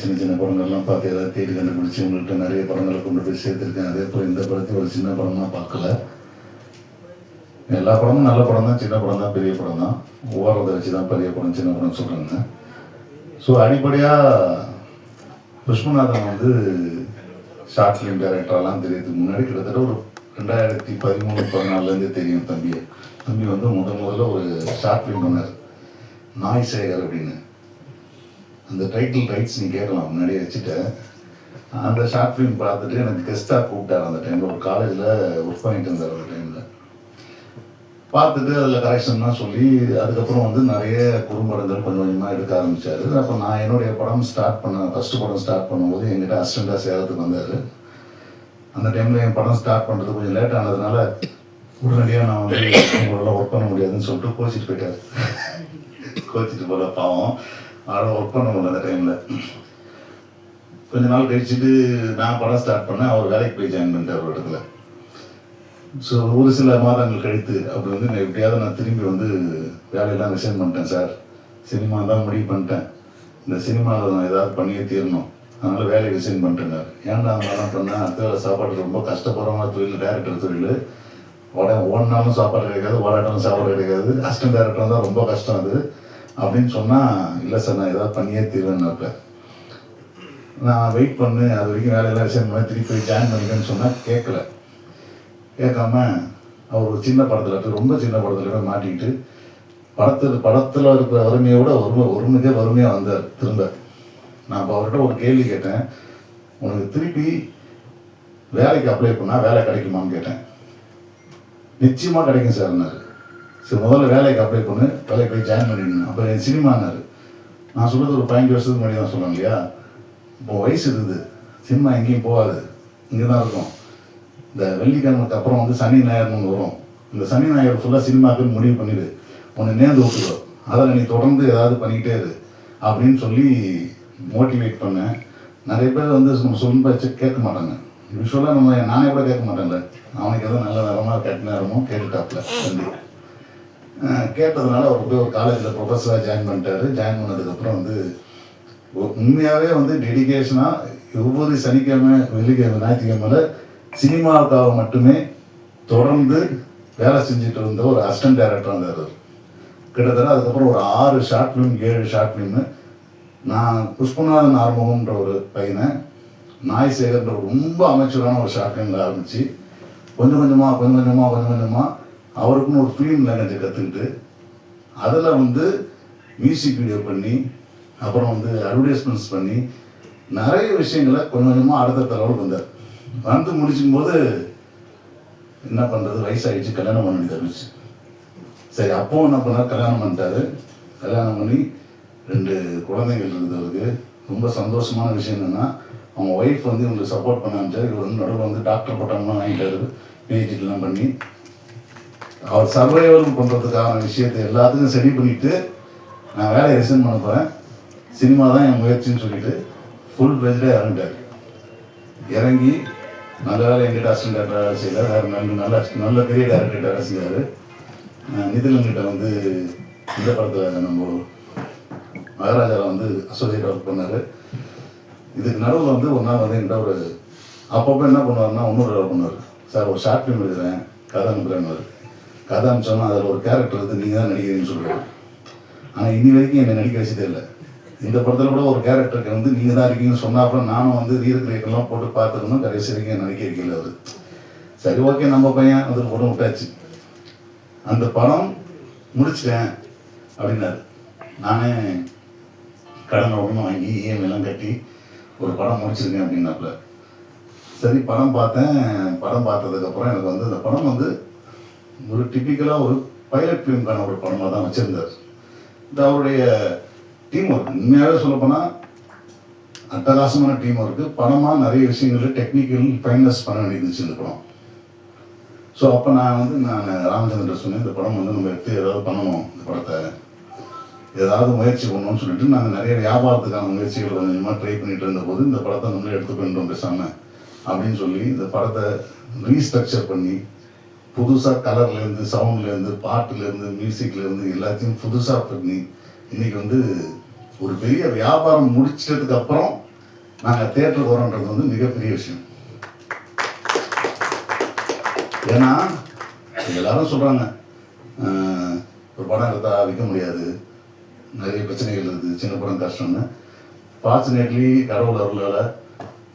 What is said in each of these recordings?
சின்ன சின்ன படங்கள்லாம் பார்த்து ஏதாவது தேடி கண்டுபிடிச்சி உங்கள்கிட்ட நிறைய படங்களை கொண்டு போய் சேர்த்துருக்கேன். அதே போல் இந்த படத்தை ஒரு சின்ன படமாக பார்க்கல. எல்லா படமும் நல்ல படம் தான் சின்ன படம் தான் பெரிய படம் தான். ஓடுறதை வச்சு தான் பெரிய படம் சின்ன படம் சொல்கிறாங்க ஸோ அடிப்படையாக விஸ்வநாதன் வந்து ஷார்ட் ஃபிலிம் டைரக்டர்லாம் தெரியறதுக்கு முன்னாடி கிட்டத்தட்ட ஒரு ரெண்டாயிரத்தி பதிமூணு பதினாலுலேருந்தே தெரியும் தம்பியை. தம்பி வந்து முத முதல்ல ஒரு ஷார்ட் ஃபிலிம் பண்ணார். நாய் சேகர் அப்படின்னு. அந்த டைட்டில் ரைட்ஸ் நீ கேட்கலாம். முன்னாடியே வச்சுட்டேன். அந்த ஷார்ட் ஃபிலிம் பார்த்துட்டு எனக்கு கெஸ்ட்டாக கூப்பிட்டார் அந்த டைமில் ஒரு காலேஜில் ஒர்க் பண்ணிட்டு இருந்தார் அந்த டைமில் பார்த்துட்டு அதில் கரெக்ஷன்லாம் சொல்லி அதுக்கப்புறம் வந்து நிறைய குறும்படங்கள் கொஞ்சம் கொஞ்சமாக எடுக்க ஆரம்பித்தார் அப்போ நான் என்னுடைய படம் ஸ்டார்ட் பண்ண ஃபஸ்ட்டு படம் ஸ்டார்ட் பண்ணும்போது என்கிட்ட அசிஸ்டண்ட்டாக சேரத்துக்கு வந்தார். அந்த டைமில் என் படம் ஸ்டார்ட் பண்ணுறது கொஞ்சம் லேட் ஆனதுனால உடனடியாக நான் வந்து உங்களால் ஒர்க் பண்ண முடியாதுன்னு சொல்லிட்டு கோச்சிட்டு போயிட்டார். கோச்சிட்டு போல பாவம். ஆடம் ஒர்க் பண்ண முடியல அந்த டைமில் கொஞ்ச நாள் கழிச்சுட்டு நான் படம் ஸ்டார்ட் பண்ணேன் அவர் வேலைக்கு போய் ஜாயின் பண்ணிட்டார் ஒரு இடத்துல. ஸோ ஒரு சில மாதங்கள் கழித்து அப்படி வந்து நான் எப்படியாவது நான் திரும்பி வந்து வேலையெல்லாம் ரிசைன் பண்ணிட்டேன் சார் சினிமா தான் முடிவு பண்ணிட்டேன். இந்த சினிமாவில் நான் ஏதாவது பண்ணியே தீரணும். அதனால் வேலையை ரிசைன் பண்ணிட்டேன் ஏன்டா அந்த மாதிரிலாம் பண்ணேன் அடுத்த வேலை சாப்பாடு ரொம்ப கஷ்டப்படுறவங்க தொழில் டேரக்டர் தொழில். உட ஓடினாலும் சாப்பாடு கிடைக்காது ஓடாட்டாலும் சாப்பாடு கிடைக்காது. அசிஸ்டன்ட் டேரக்டர் தான் ரொம்ப கஷ்டம் அது. அப்படின்னு சொன்னால் இல்லை சார் நான் ஏதாவது பண்ணியே தீர்வேன்னாப்ப நான் வெயிட் பண்ணு அது வரைக்கும் வேலையெல்லாம் விஷயம் பண்ணி திருப்பி போய் ஜாயின் பண்ணிக்கன்னு சொன்னால் கேட்கல கேட்காம அவர் ஒரு சின்ன படத்தில் போய் ரொம்ப சின்ன படத்தில் போய் மாட்டிக்கிட்டு படத்தில் படத்தில் இருக்கிற வறுமையோட வறுமை ஒருமிக்க வறுமையாக வந்தார் திரும்ப. நான் இப்போ அவர்கிட்ட ஒரு கேள்வி கேட்டேன். உனக்கு திருப்பி வேலைக்கு அப்ளை பண்ணால் வேலை கிடைக்குமான்னு கேட்டேன். நிச்சயமாக கிடைக்கும் சார்னாரு சரி முதல்ல வேலைக்கு அப்ளை பண்ணு வேலைக்கு போய் ஜாயின் பண்ணிடணும் அப்புறம் என் சினிமானார். நான் சொல்கிறது ஒரு பதினஞ்சு வருஷத்துக்கு முன்னாடி தான் சொன்னேன் இல்லையா? இப்போ வயசு இருக்குது. சினிமா எங்கேயும் போகாது. இங்கே தான் இருக்கும். இந்த வெள்ளிக்கிழமைக்கு அப்புறம் வந்து சனி ஞாயிறுன்னு வரும். இந்த சனி ஞாயிறு ஃபுல்லாக சினிமாக்குன்னு முடிவு பண்ணிடு. உன்னை நேர்ந்து விட்டுக்கோ அதில் நீ தொடர்ந்து ஏதாவது பண்ணிக்கிட்டே இரு. அப்படின்னு சொல்லி மோட்டிவேட் பண்ணேன். நிறைய பேர் வந்து நம்ம சொல் கேட்க மாட்டாங்க. யூஸ்வலாக நம்ம நானே கூட கேட்க மாட்டேன்ல. அவனுக்கு எதுவும் நல்ல நேரமாக கெட்ட நேரமோ கேட்டுட்டாப்ல. தம்பி கேட்டதுனால அவர் போய் ஒரு காலேஜில் ப்ரொஃபஸராக ஜாயின் பண்ணிட்டாரு. ஜாயின் பண்ணதுக்கப்புறம் வந்து உண்மையாகவே வந்து டெடிகேஷனாக ஒவ்வொரு சனிக்கிழமை வெள்ளிக்கிழமை ஞாயிற்றுக்கிழமையில சினிமாவுக்காக மட்டுமே தொடர்ந்து வேலை செஞ்சுட்டு இருந்த ஒரு அசிஸ்டன்ட் டைரக்டர் இருந்தார் கிட்டத்தட்ட அதுக்கப்புறம் ஒரு ஆறு ஷார்ட் ஃபிலிம் ஏழு ஷார்ட் ஃபிலிம்னு நான் புஷ்பநாதன் ஆறுமுகம்ன்ற ஒரு பையனை நாய் சேகர்ன்ற ஒரு ரொம்ப அமைச்சரான ஒரு ஷார்ட் ஃபிலிமில் ஆரம்பித்து கொஞ்சம் கொஞ்சமாக கொஞ்சம் கொஞ்சமாக கொஞ்சம் கொஞ்சமாக அவருக்குன்னு ஒரு ஃபிலிம் லேங்குவேஜை கற்றுக்கிட்டு அதில் வந்து மியூசிக் வீடியோ பண்ணி அப்புறம் வந்து அட்வர்டைஸ்மெண்ட்ஸ் பண்ணி நிறைய விஷயங்களை கொஞ்சம் கொஞ்சமாக அடுத்தடுத்த லெவலுக்கு வந்தார். வந்து முடிச்சுக்கும் போது என்ன பண்ணுறது வயசாகிடுச்சு கல்யாணம் பண்ண வேண்டியது சரி அப்பவும் என்ன பண்ணார்? கல்யாணம் பண்ணிட்டாரு. கல்யாணம் பண்ணி ரெண்டு குழந்தைகள் இருந்தவருக்கு ரொம்ப சந்தோஷமான விஷயம் என்னென்னா அவங்க ஒய்ஃப் வந்து இவங்களுக்கு சப்போர்ட் பண்ண இவர் வந்து நடுவில் வந்து டாக்டர் பட்டம்லாம் வாங்கிட்டாரு. பிஹெச்டிலாம் பண்ணி. அவர் சர்வைவல் பண்ணுறதுக்கான விஷயத்தை எல்லாத்துக்கும் சரி பண்ணிட்டு நான் வேலையை ரிசைன் பண்ண போகிறேன் சினிமா தான் என் முயற்சின்னு சொல்லிட்டு ஃபுல் ஃப்ளெஜ்டாக இறங்கிட்டார். இறங்கி நல்ல வேலை எங்கிட்ட அசிஸ்டன்ட் டேரக்டர் வேலை செய்யல வேறு நல்ல நல்ல நல்ல பெரிய டேரக்டர் வேலை செஞ்சார். நிதிலங்கிட்ட வந்து இந்த படத்தில் நம்ம மகாராஜாவில் வந்து அசோசியேட் ஒர்க் பண்ணார். இதுக்கு நடுவில் வந்து ஒரு நாள் வந்து என்கிட்ட ஒரு அப்பப்போ என்ன பண்ணுவார்னா இன்னொரு வேலை பண்ணுவார். சார் ஒரு ஷார்ட் ஃபிலிம் எழுதுகிறேன் கதை அனுப்புகிறேன்னு கதை சொன்னால் அதில் ஒரு கேரக்டர் இருக்குது நீங்கள் தான் நடிக்கிறீங்கன்னு சொல்லுவார் ஆனால் இன்னி வரைக்கும் என்னை நடிக்க வச்சதே இல்லை. இந்த படத்தில் கூட ஒரு கேரக்டருக்கு வந்து நீங்கள் தான் இருக்கீங்கன்னு சொன்னா அப்புறம் நானும் வந்து ரீரக்ரியேட்டெல்லாம் போட்டு பார்த்துக்கணும் கடைசி வரைக்கும் நடிக்க வைக்கல அவர். சரி ஓகே நம்ம பையன் அதில் போட்டு விட்டாச்சு. அந்த படம் முடிச்சிட்டேன் அப்படின்னாரு. நானே கடன் உடனே வாங்கி இஎம்ஐலாம் கட்டி ஒரு படம் முடிச்சிருக்கேன் அப்படின்னாப்புல. சரி படம் பார்த்தேன். படம் பார்த்ததுக்கப்புறம் எனக்கு வந்து அந்த படம் வந்து ஒரு டிப்பிக்கலாக ஒரு பைலட் ஃபிலிம்கான ஒரு படமாக தான் வச்சுருந்தார். இந்த அவருடைய டீம் ஒர்க் உண்மையாகவே சொல்லப்போனால் அட்டகாசமான டீம் ஒர்க்கு படமாக நிறைய விஷயங்கள் டெக்னிக்கல் ஃபைனஸ் பண்ண வேண்டியிருந்துச்சு இந்த படம். ஸோ அப்போ நான் வந்து நான் ராமச்சந்திர சொன்னேன் இந்த படம் வந்து நம்ம எடுத்து ஏதாவது பண்ணணும் இந்த படத்தை. ஏதாவது முயற்சி பண்ணணும்னு சொல்லிட்டு நாங்கள் நிறைய வியாபாரத்துக்கான முயற்சிகள் கொஞ்சம் கொஞ்சமாக ட்ரை பண்ணிட்டு இருந்தபோது இந்த படத்தை நம்மளே எடுத்துக்கொண்டோம் பேசாமல் அப்படின்னு சொல்லி இந்த படத்தை ரீஸ்ட்ரக்சர் பண்ணி புதுசாக கலர்லேருந்து சவுண்ட்லேருந்து பாட்டுலேருந்து மியூசிக்லேருந்து எல்லாத்தையும் புதுசாக பண்ணி இன்றைக்கி வந்து ஒரு பெரிய வியாபாரம் முடிச்சதுக்கு அப்புறம் நாங்கள் தேட்டர் வரோன்றது வந்து மிகப்பெரிய விஷயம். ஏன்னா எல்லாரும் சொல்கிறாங்க ஒரு படம் எடுத்தா விற்க முடியாது. நிறைய பிரச்சனைகள் இருக்குது சின்ன படம் கஷ்டம்னு. ஃபார்ச்சுனேட்லி கடவுள் அருளால்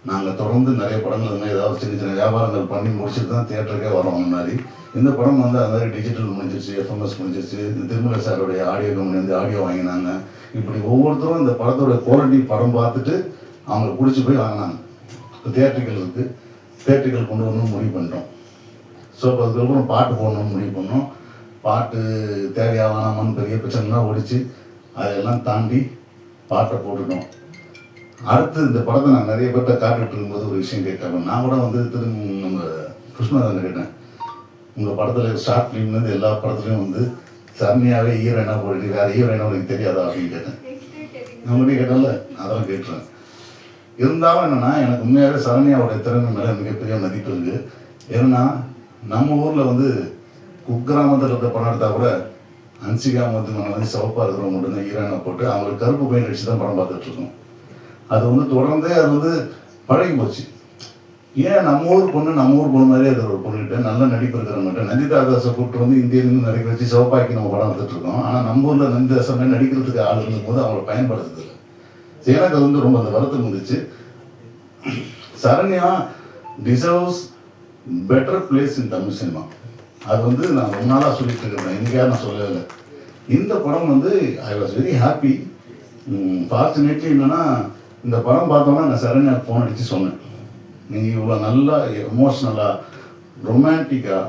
நாங்கள் தொடர்ந்து நிறைய படங்கள் இந்த ஏதாவது சின்ன சின்ன வியாபாரங்கள் பண்ணி முடிச்சுட்டு தான் தியேட்டருக்கே வரோம் முன்னாடி. இந்த படம் வந்து அந்த மாதிரி டிஜிட்டல் முடிஞ்சிருச்சு எஃப்எம்எஸ் முடிஞ்சிருச்சு இந்த திருமலை சாருடைய ஆடியோ கம்பெனி வந்து ஆடியோ வாங்கினாங்க. இப்படி ஒவ்வொருத்தரும் இந்த படத்தோட குவாலிட்டி படம் பார்த்துட்டு அவங்க பிடிச்சி போய் வாங்கினாங்க. இப்போ இருக்குது தேட்டர்கள் கொண்டு வரணும்னு முடிவு பண்ணிட்டோம். ஸோ இப்போ அதுக்கப்புறம் பாட்டு போடணும்னு முடிவு பண்ணோம். பாட்டு தேவையா வேணாமான்னு பெரிய பிரச்சனைலாம் ஒடிச்சு அதெல்லாம் தாண்டி பாட்டை போட்டுட்டோம். அடுத்து இந்த படத்தை நான் நிறைய பேர்கிட்ட காட்டுட்டு இருக்கும்போது ஒரு விஷயம் கேட்டாங்க நான் கூட வந்து திரும்ப நம்ம கிருஷ்ணதான கேட்டேன். உங்கள் படத்தில் ஷார்ட் ஃபிலிம்லேருந்து எல்லா படத்துலையும் வந்து சரணியாவே ஹீரோயினா போயிட்டு வேறு ஹீரோயினா உனக்கு தெரியாதா அப்படின்னு கேட்டேன். நம்மகிட்ட கேட்டால அதெல்லாம் கேட்டுறேன் இருந்தாலும் என்னென்னா எனக்கு உண்மையாகவே சரண்யாவுடைய திறமை மேலே மிகப்பெரிய மதிப்பு இருக்குது ஏன்னா நம்ம ஊரில் வந்து குக்கிராமத்தில் இருக்க படம் எடுத்தால் கூட அன்சிகா வந்து வந்து சிவப்பாக இருக்கிறவங்க மட்டும்தான் ஹீரோயினை போட்டு அவங்களுக்கு கருப்பு பையன் அடிச்சு தான் படம் பார்த்துட்ருக்கோம் அது வந்து தொடர்ந்தே அது வந்து பழகி போச்சு. ஏன் நம்ம ஊர் பொண்ணு நம்ம ஊர் பொண்ணு மாதிரியே இருக்கிற ஒரு பொண்ணுகிட்ட நல்ல நடிப்பு இருக்கிறவங்ககிட்ட நந்திதா தாசை கூப்பிட்டு வந்து இந்தியிலேருந்து நடிக்க வச்சு சிவப்பாக்கி நம்ம படம் எடுத்துட்டு இருக்கோம். ஆனால் நம்ம ஊரில் நந்திதாசை மாதிரி நடிக்கிறதுக்கு ஆள் இருந்தபோது அவங்கள பயன்படுத்துறது எனக்கு அது வந்து ரொம்ப அந்த வருத்தம் இருந்துச்சு Saranya deserves better place in Tamil cinema அது வந்து நான் ரொம்ப நாளாக சொல்லிட்டு இருக்கிறேன் எங்கேயா நான் சொல்லவே இல்லை. இந்த படம் வந்து I was very happy fortunately என்னென்னா இந்த படம் பார்த்தோன்னா நான் சரண்யா ஃபோன் அடித்து சொன்னேன். நீ இவ்வளோ நல்லா எமோஷ்னலாக ரொமான்டிக்காக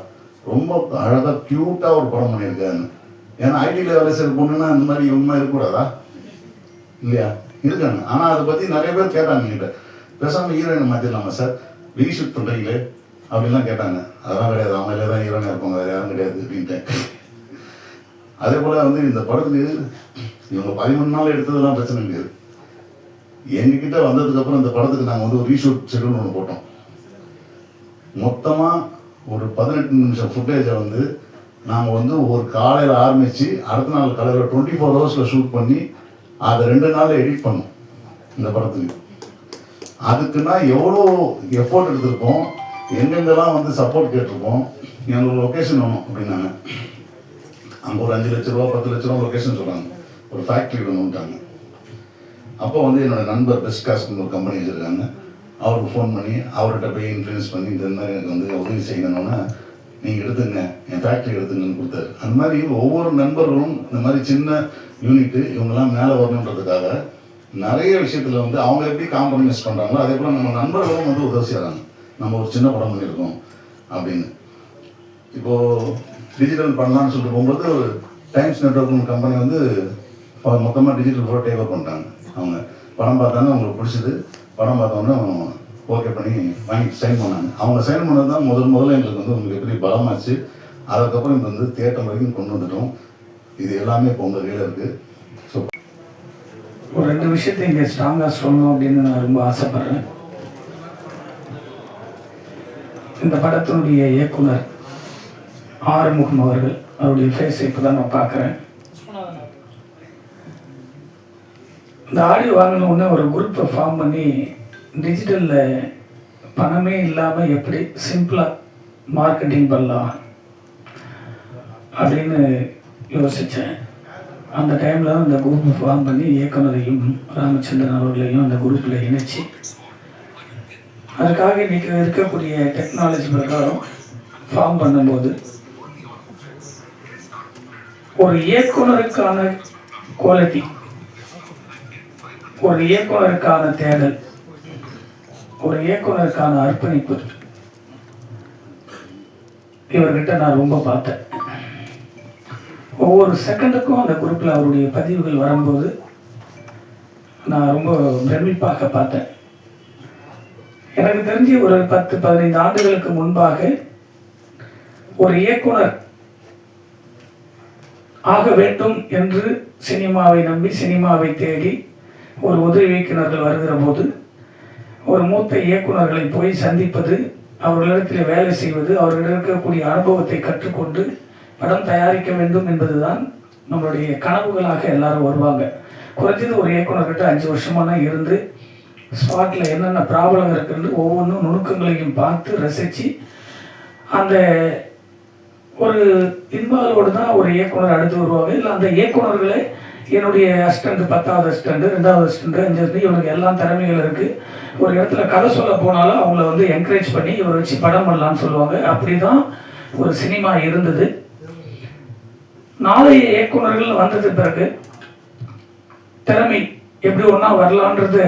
ரொம்ப அழகாக க்யூட்டாக ஒரு படம் பண்ணியிருக்காங்க ஏன்னா ஐடியில் வேலை செய்கிற பொண்ணுன்னா இந்த மாதிரி இவங்க இருக்கக்கூடாதா? இல்லையா? இருக்காங்க. ஆனால் அதை பற்றி நிறைய பேர் கேட்டாங்க என்கிட்ட. பேசாமல் ஹீரோயினை மாற்றிடலாமா சார் ரீஷூட் பண்ணுறீங்களே அப்படின்லாம் கேட்டாங்க. அதெல்லாம் கிடையாது. அவங்களே தான் ஹீரோயினாக இருப்பாங்க. வேறு யாரும் கிடையாது அப்படின்ட்டு அதே போல் வந்து இந்த படத்துக்கு இவங்க பதிமூணு நாள் எடுத்ததெல்லாம் பிரச்சனை கிடையாது எங்ககிட்ட வந்ததுக்கப்புறம் இந்த படத்துக்கு நாங்கள் வந்து ஒரு ரீஷூட் ஷெடியூல் ஒன்று போட்டோம். மொத்தமாக ஒரு பதினெட்டு நிமிஷம் ஃபுட்டேஜை வந்து நாங்கள் வந்து ஒரு காலையில் ஆரம்பித்து அடுத்த நாள் காலையில் டுவெண்ட்டி ஃபோர் ஹவர்ஸில் ஷூட் பண்ணி அதை ரெண்டு நாள் எடிட் பண்ணோம் இந்த படத்துக்கு. அதுக்குன்னா எவ்வளோ எஃபோர்ட் எடுத்திருக்கோம் எங்கெங்கெல்லாம் வந்து சப்போர்ட் கேட்டிருக்கோம் எங்களுக்கு லொக்கேஷன் வேணும் அப்படின்னாங்க. அங்கே ஒரு அஞ்சு லட்ச ரூபா பத்து லட்ச ரூபா லொக்கேஷன் சொல்கிறாங்க ஒரு ஃபேக்ட்ரி வேணும்ட்டாங்க. அப்போ வந்து என்னோட நண்பர் பெஸ்ட் காஸ்ட்னு ஒரு கம்பெனி வச்சுருக்காங்க. அவருக்கு ஃபோன் பண்ணி அவர்கிட்ட போய் இன்ஃப்ளூயன்ஸ் பண்ணி இந்த மாதிரி எனக்கு வந்து உதவி செய்யணும்னா நீங்கள் எடுத்துங்க என் ஃபேக்ட்ரி எடுத்துங்கன்னு கொடுத்தாரு. அந்த மாதிரி ஒவ்வொரு நண்பர்களும் இந்த மாதிரி சின்ன யூனிட்டு இவங்கெல்லாம் மேலே வரணுன்றதுக்காக நிறைய விஷயத்தில் வந்து அவங்க எப்படி காம்ப்ரமைஸ் பண்ணுறாங்களோ அதே போல் நம்ம நண்பர்களும் வந்து உதவி செய்கிறாங்க நம்ம ஒரு சின்ன படம் பண்ணியிருக்கோம் அப்படின்னு. இப்போது டிஜிட்டல் பண்ணலான்னு சொல்லிட்டு போகும்போது டைம்ஸ் நெட்ஒர்க்னு கம்பெனி வந்து மொத்தமாக டிஜிட்டல் ஃபோட்டோ டேக் பண்ணிட்டாங்க. அவங்க படம் பார்த்தாங்க அவங்களுக்கு பிடிச்சது. படம் பார்த்தோன்னே ஓகே பண்ணி வாங்கி சைன் பண்ணாங்க. அவங்க சைன் பண்ணது தான் முதல் முதல்ல எங்களுக்கு வந்து உங்களுக்கு எப்படி பலமாச்சு. அதுக்கப்புறம் இது வந்து தேட்டர் வரைக்கும் கொண்டு வந்துட்டோம். இது எல்லாமே இப்போ உங்கள் கையில் இருக்குது ஸோ ஒரு ரெண்டு விஷயத்தை இங்கே ஸ்ட்ராங்காக சொல்லணும் அப்படின்னு நான் ரொம்ப ஆசைப்பட்றேன். இந்த படத்தினுடைய இயக்குனர் ஆறுமுகம் அவர்கள் அவருடைய ஃபேஸ் இப்போ தான் நான் பார்க்குறேன். இந்த ஆடியோ வாங்கின உடனே ஒரு குரூப்பை ஃபார்ம் பண்ணி டிஜிட்டலில் பணமே இல்லாமல் எப்படி சிம்பிளாக மார்க்கெட்டிங் பண்ணலாம் அப்படின்னு யோசித்தேன் அந்த டைமில் தான் அந்த குரூப்பை ஃபார்ம் பண்ணி இயக்குனரையும் ராமச்சந்திரன் அவர்களையும் அந்த குரூப்பில் இணைச்சி அதுக்காக இன்றைக்கி இருக்கக்கூடிய டெக்னாலஜி பிரகாரம் ஃபார்ம் பண்ணும்போது ஒரு இயக்குனருக்கான குவாலிட்டி ஒரு இயக்குனருக்கான தேடல் ஒரு இயக்குனருக்கான அர்ப்பணிப்பு. இவர்கிட்ட நான் ரொம்ப பார்த்தேன். ஒவ்வொரு செகண்டுக்கும் அந்த குரூப்பில் அவருடைய பதிவுகள் வரும்போது நான் ரொம்ப பிரமிப்பாக பார்த்தேன். எனக்கு தெரிஞ்சு ஒரு பத்து பதினைந்து ஆண்டுகளுக்கு முன்பாக ஒரு இயக்குனர் ஆக வேண்டும் என்று சினிமாவை நம்பி சினிமாவை தேடி ஒரு உதவி இயக்குனர்கள் வருகிற போது ஒரு மூத்த இயக்குனர்களை போய் சந்திப்பது அவர்களிடத்தில் வேலை செய்வது அவர்களிடம் இருக்கக்கூடிய அனுபவத்தை கற்றுக்கொண்டு படம் தயாரிக்க வேண்டும் என்பதுதான் நம்மளுடைய கனவுகளாக எல்லாரும் வருவாங்க. குறைஞ்சது ஒரு இயக்குனர்கிட்ட அஞ்சு வருஷமான இருந்து ஸ்பாட்டில் என்னென்ன ப்ராப்ளம் இருக்குன்னு ஒவ்வொன்றும் நுணுக்கங்களையும் பார்த்து ரசித்து அந்த ஒரு இன்பாலோடு தான் ஒரு இயக்குனர் அடுத்து வருவாங்க. இல்லை அந்த இயக்குனர்களே என்னுடைய அசிஸ்டண்ட் பத்தாவது அசிஸ்டண்ட் ரெண்டாவது அசிஸ்டண்ட் அஞ்சாவது இவனுக்கு எல்லாம் திறமைகள் இருக்குது ஒரு இடத்துல கதை சொல்ல போனாலும் அவங்கள வந்து என்கரேஜ் பண்ணி இவரை வச்சு படம் பண்ணலான்னு சொல்லுவாங்க. அப்படி தான் ஒரு சினிமா இருந்தது. நாளைய இயக்குனர்கள் வந்தது பிறகு திறமை எப்படி ஒன்றா வரலான்றது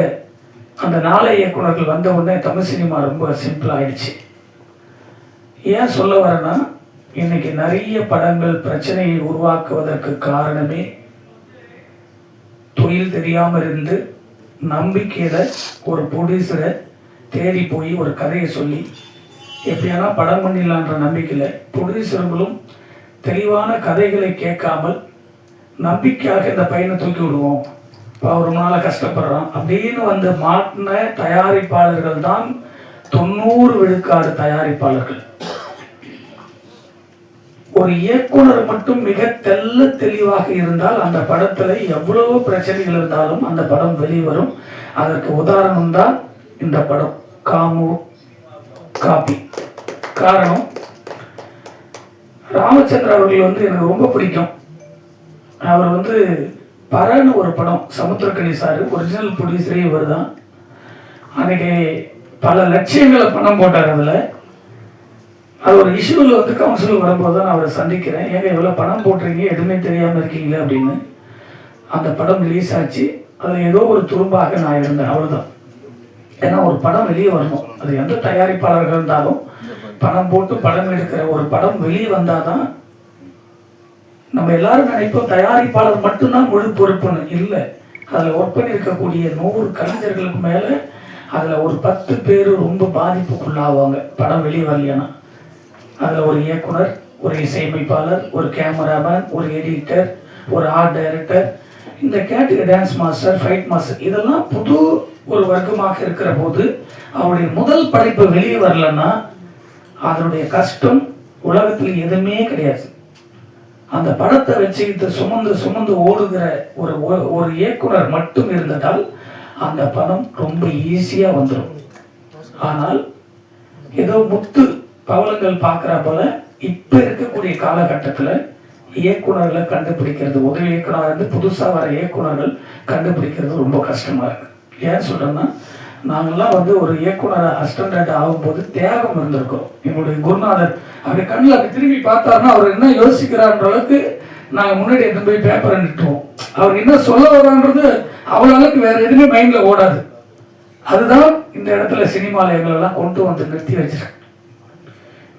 அந்த நாளைய இயக்குனர்கள் வந்த உடனே தமிழ் சினிமா ரொம்ப சிம்பிள் ஆயிடுச்சு. ஏன் சொல்ல வரேன்னா இன்னைக்கு நிறைய படங்கள் பிரச்சனையை உருவாக்குவதற்கு காரணமே தொழில் தெரியாமல் இருந்து நம்பிக்கையில் ஒரு ப்ரொடியூசரை தேடி போய் ஒரு கதையை சொல்லி எப்படியானா படம் பண்ணிடலான்ற நம்பிக்கையில் ப்ரொடியூசர்களும் தெளிவான கதைகளை கேட்காமல் நம்பிக்கையாக இந்த பையனை தூக்கி விடுவோம். இப்போ அவர் ரொம்ப நாளாக கஷ்டப்படுறான். அப்படின்னு வந்து மாட்டின தயாரிப்பாளர்கள் தான் தொண்ணூறு விழுக்காடு தயாரிப்பாளர்கள். ஒரு இயக்குனர் மட்டும் மிக தெல்ல தெளிவாக இருந்தால் அந்த படத்துல எவ்வளவு பிரச்சனைகள் இருந்தாலும் அந்த படம் வெளிவரும். அதற்கு உதாரணம் தான் இந்த படம். காமு காபி. காரணம் ராமச்சந்திர அவர்கள் வந்து எனக்கு ரொம்ப பிடிக்கும். அவர் வந்து பரன்னு ஒரு படம் சமுத்திரக்கணி சார் ஒரிஜினல் ப்ரொடியூசரே இவர் தான் அன்னைக்கு பல லட்சியங்களை பணம் போட்டார் அதில். அது ஒரு இஷ்யூவில் வந்து கவுன்சில் வரும்போது தான் நான் அவரை சந்திக்கிறேன். ஏங்க எவ்வளோ பணம் போட்டுறீங்க எதுவுமே தெரியாமல் இருக்கீங்களே அப்படின்னு. அந்த படம் ரிலீஸ் ஆச்சு. அதில் ஏதோ ஒரு துரும்பாக நான் இருந்தேன். அவ்வளோதான் ஏன்னா ஒரு படம் வெளியே வரணும். அது எந்த தயாரிப்பாளர்கள் இருந்தாலும் பணம் போட்டு படம் எடுக்கிற ஒரு படம் வெளியே வந்தால் தான் நம்ம எல்லாரும் நினைப்போம் தயாரிப்பாளர் மட்டும்தான் முழு பொறுப்புன்னு. இல்லை. அதில் ஒர்க் பண்ணியிருக்கக்கூடிய நூறு கலைஞர்களுக்கு மேலே அதில் ஒரு பத்து பேர் ரொம்ப பாதிப்புக்குள்ளாவாங்க. படம் வெளியே வரலையானா. அதில் ஒரு இயக்குனர் ஒரு இசையமைப்பாளர் ஒரு கேமராமேன் ஒரு எடிட்டர் ஒரு ஆர்ட் டைரக்டர். இந்த கேட்டுக்கு டான்ஸ் மாஸ்டர் ஃபைட் மாஸ்டர் இதெல்லாம் புது ஒரு வர்க்கமாக இருக்கிற போது அவருடைய முதல் படைப்பு வெளியே வரலன்னா அதனுடைய கஷ்டம் உலகத்தில் எதுவுமே கிடையாது. அந்த படத்தை வச்சுக்கிட்டு சுமந்து சுமந்து ஓடுகிற ஒரு ஒ- ஒரு இயக்குனர் மட்டும் இருந்ததால் அந்த படம் ரொம்ப ஈஸியாக வந்துடும் ஆனால் ஏதோ முத்து பவலங்கள் பார்க்குற போல இப்போ இருக்கக்கூடிய காலகட்டத்தில் இயக்குனர்களை கண்டுபிடிக்கிறது உதவி இயக்குனர் இருந்து புதுசாக வர இயக்குனர்கள் கண்டுபிடிக்கிறது ரொம்ப கஷ்டமாக இருக்கு. ஏன் சொல்கிறேன்னா நாங்கள்லாம் வந்து ஒரு இயக்குனர் அசிஸ்டன்ட் ஆகும்போது தியாகம் இருந்திருக்கோம் எங்களுடைய குருநாதர் அப்படி கண்ணில் அப்படி திரும்பி பார்த்தாருன்னா அவர் என்ன யோசிக்கிறான்ற அளவுக்கு நாங்கள் முன்னாடி எடுத்து போய் பேப்பரை நிட்டுவோம் அவர் என்ன சொல்ல வரான்றது அவ்வளோ அளவுக்கு வேற எதுவுமே மைண்டில் ஓடாது. அதுதான் இந்த இடத்துல சினிமாவில் எல்லாம் கொண்டு வந்து நிறுத்தி வச்சிருக்கேன்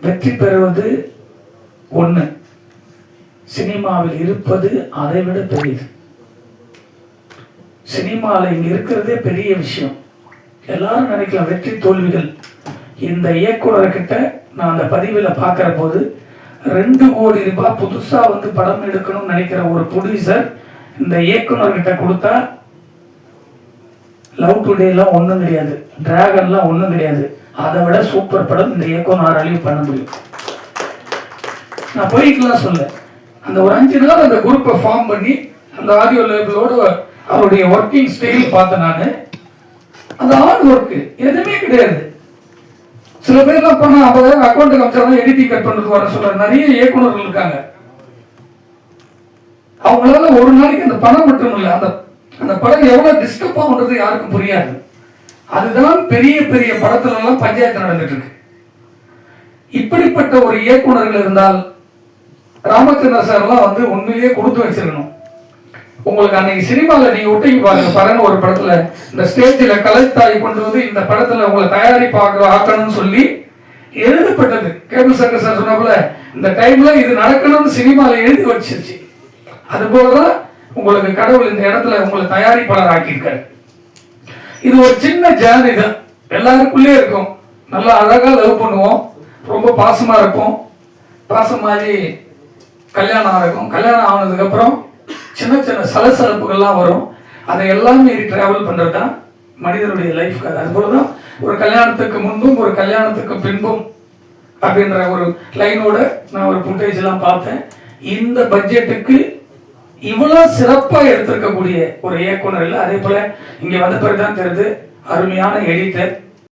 வெற்றி பெறுவது ஒன்று சினிமாவில் இருப்பது அதை விட பெரியது. சினிமாவில் இங்க இருக்கிறதே பெரிய விஷயம். எல்லாரும் நினைக்கலாம் வெற்றி தோல்விகள். இந்த இயக்குனர்கிட்ட நான் அந்த பதிவில் பார்க்குற போது ரெண்டு கோடி ரூபாய் புதுசாக வந்து படம் எடுக்கணும்னு நினைக்கிற ஒரு ப்ரொடியூசர் இந்த இயக்குனர்கிட்ட கொடுத்தா லவ் டுடேலாம் ஒன்றும் கிடையாது. டிராகன்லாம் ஒன்றும் கிடையாது. அதை விட சூப்பர் படம் இந்த இயக்குனராலையும் பண்ண முடியும். நான் போய்க்கலாம் சொல்ல அந்த ஒரு அஞ்சு நாள் அந்த குரூப்பை ஃபார்ம் பண்ணி அந்த ஆடியோ லேபிளோட அவருடைய ஒர்க்கிங் ஸ்டைல் பார்த்தேன் நான். அந்த ஹார்ட் ஒர்க்கு எதுவுமே கிடையாது. சில பேர்லாம் பண்ணா ஐம்பதாயிரம் அக்கௌண்ட்டுக்கு அமைச்சாலும் எடிட்டிங் கட் பண்ணுறது வர சொல்ற நிறைய இயக்குனர்கள் இருக்காங்க. அவங்களால ஒரு நாளைக்கு அந்த பணம் மட்டும் இல்லை அந்த அந்த படம் எவ்வளவு டிஸ்டர்ப் ஆகுன்றது யாருக்கும் புரியாது. அதுதான் பெரிய பெரிய படத்துல எல்லாம் பஞ்சாயத்து நடந்துட்டு இருக்கு இப்படிப்பட்ட ஒரு இயக்குனர்கள் இருந்தால் ராமச்சந்திர சார்லாம் வந்து உண்மையிலேயே கொடுத்து வச்சிருக்கணும். உங்களுக்கு அன்னைக்கு சினிமாவில் நீங்க விட்டீங்க பாருங்க பரன் ஒரு படத்துல இந்த ஸ்டேஜில் கலைத்தாய் கொண்டு வந்து இந்த படத்துல உங்களை தயாரிப்பாக ஆக்கணும்னு சொல்லி எழுதப்பட்டது. கேபிள் சங்கர் சார் சொன்னப்பல இந்த டைம்ல இது நடக்கணும்னு சினிமாவில் எழுதி வச்சிருச்சு. அது தான் உங்களுக்கு கடவுள் இந்த இடத்துல உங்களை தயாரிப்பாளர் ஆக்கியிருக்காரு இது ஒரு சின்ன ஜேர்னி தான் எல்லாருக்குள்ளே இருக்கும். நல்லா அழகாக லவ் பண்ணுவோம். ரொம்ப பாசமாக இருக்கும் பாசம் பாசமாகி கல்யாணம் ஆகும் கல்யாணம் ஆனதுக்கப்புறம் சின்ன சின்ன சலசலப்புகள்லாம் வரும். அதை எல்லாம் மீறி பண்ணுறது தான் மனிதனுடைய லைஃப் கதை. அதுபோல் தான் ஒரு கல்யாணத்துக்கு முன்பும் ஒரு கல்யாணத்துக்கு பின்பும் அப்படின்ற ஒரு லைனோட நான் ஒரு ஃபுட்டேஜ்லாம் பார்த்தேன். இந்த பட்ஜெட்டுக்கு இவ்வளவு சிறப்பாக எடுத்திருக்கக்கூடிய ஒரு இயக்குனர் இல்லை. அதே போல இங்க வந்த பிறகு தான் தெரியுது அருமையான எடிட்டர்